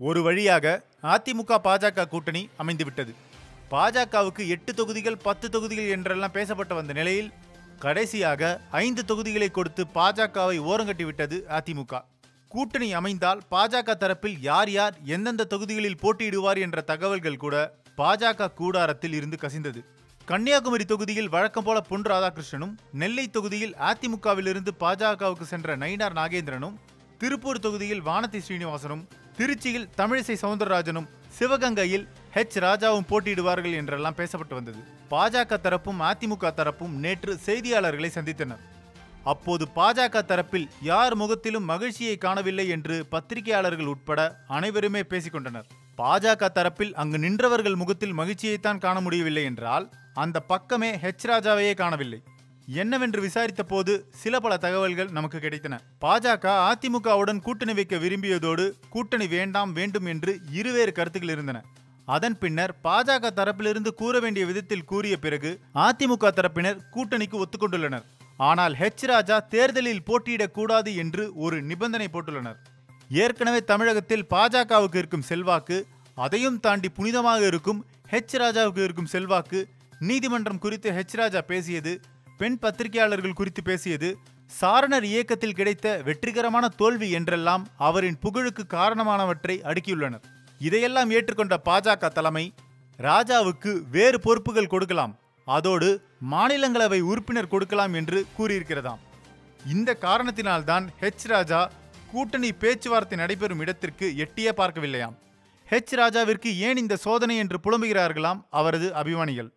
ஒரு வழியாக அதிமுக பாஜக கூட்டணி அமைந்துவிட்டது. பாஜகவுக்கு எட்டு தொகுதிகள் பத்து தொகுதிகள் என்றெல்லாம் பேசப்பட்டு வந்த நிலையில் கடைசியாக ஐந்து தொகுதிகளை கொடுத்து பாஜகவை ஓரங்கட்டி விட்டது அதிமுக. கூட்டணி அமைந்தால் பாஜக தரப்பில் யார் யார் எந்தெந்த தொகுதிகளில் போட்டியிடுவார் என்ற தகவல்கள் கூட பாஜக கூடாரத்தில் இருந்து கசிந்தது. கன்னியாகுமரி தொகுதியில் வழக்கம் போல பொன் ராதாகிருஷ்ணனும் நெல்லை தொகுதியில் அதிமுகவிலிருந்து பாஜகவுக்கு சென்ற நயினார் நாகேந்திரனும் திருப்பூர் தொகுதியில் வானதி ஸ்ரீனிவாசனும் திருச்சியில் தமிழிசை சவுந்தரராஜனும் சிவகங்கையில் ஹெச் ராஜாவும் போட்டியிடுவார்கள் என்றெல்லாம் பேசப்பட்டு வந்தது. பாஜக தரப்பும் அதிமுக தரப்பும் நேற்று செய்தியாளர்களை சந்தித்தனர். அப்போது பாஜக தரப்பில் யார் முகத்திலும் மகிழ்ச்சியை காணவில்லை என்று பத்திரிகையாளர்கள் உட்பட அனைவருமே பேசிக்கொண்டனர். பாஜக தரப்பில் அங்கு நின்றவர்கள் முகத்தில் மகிழ்ச்சியைத்தான் காண முடியவில்லை என்றால் அந்த பக்கமே ஹெச் ராஜாவையே காணவில்லை. என்னவென்று விசாரித்த போது சில பல தகவல்கள் நமக்கு கிடைத்தன. பாஜக அதிமுகவுடன் கூட்டணி வைக்க விரும்பியதோடு கூட்டணி வேண்டாம் வேண்டும் என்று இருவேறு கருத்துக்கள் இருந்தன. அதன் பின்னர் பாஜக தரப்பிலிருந்து கூற வேண்டிய விதத்தில் கூறிய பிறகு அதிமுக தரப்பினர் கூட்டணிக்கு ஒத்துக்கொண்டுள்ளனர். ஆனால் ஹெச் ராஜா தேர்தலில் போட்டியிடக்கூடாது என்று ஒரு நிபந்தனை போட்டுள்ளனர். ஏற்கனவே தமிழகத்தில் பாஜகவுக்கு இருக்கும் செல்வாக்கு அதையும் தாண்டி புனிதமாக இருக்கும் ஹெச் ராஜாவுக்கு இருக்கும் செல்வாக்கு நீதிமன்றம் குறித்து ஹெச் ராஜா பேசியது பெண் பத்திரிகையாளர்கள் குறித்து பேசியது சாரணர் இயக்கத்தில் கிடைத்த வெற்றிகரமான தோல்வி என்றெல்லாம் அவரின் புகழுக்கு காரணமானவற்றை அடுக்கியுள்ளனர். இதையெல்லாம் ஏற்றுக்கொண்ட பாஜக தலைமை ராஜாவுக்கு வேறு பொறுப்புகள் கொடுக்கலாம் அதோடு மாநிலங்களவை உறுப்பினர் கொடுக்கலாம் என்று கூறியிருக்கிறதாம். இந்த காரணத்தினால்தான் ஹெச் ராஜா கூட்டணி பேச்சுவார்த்தை நடைபெறும் இடத்திற்கு எட்டியே பார்க்கவில்லையாம். ஹெச் ராஜாவிற்கு ஏன் இந்த சோதனை என்று புலம்புகிறார்களாம் அவரது அபிமானிகள்.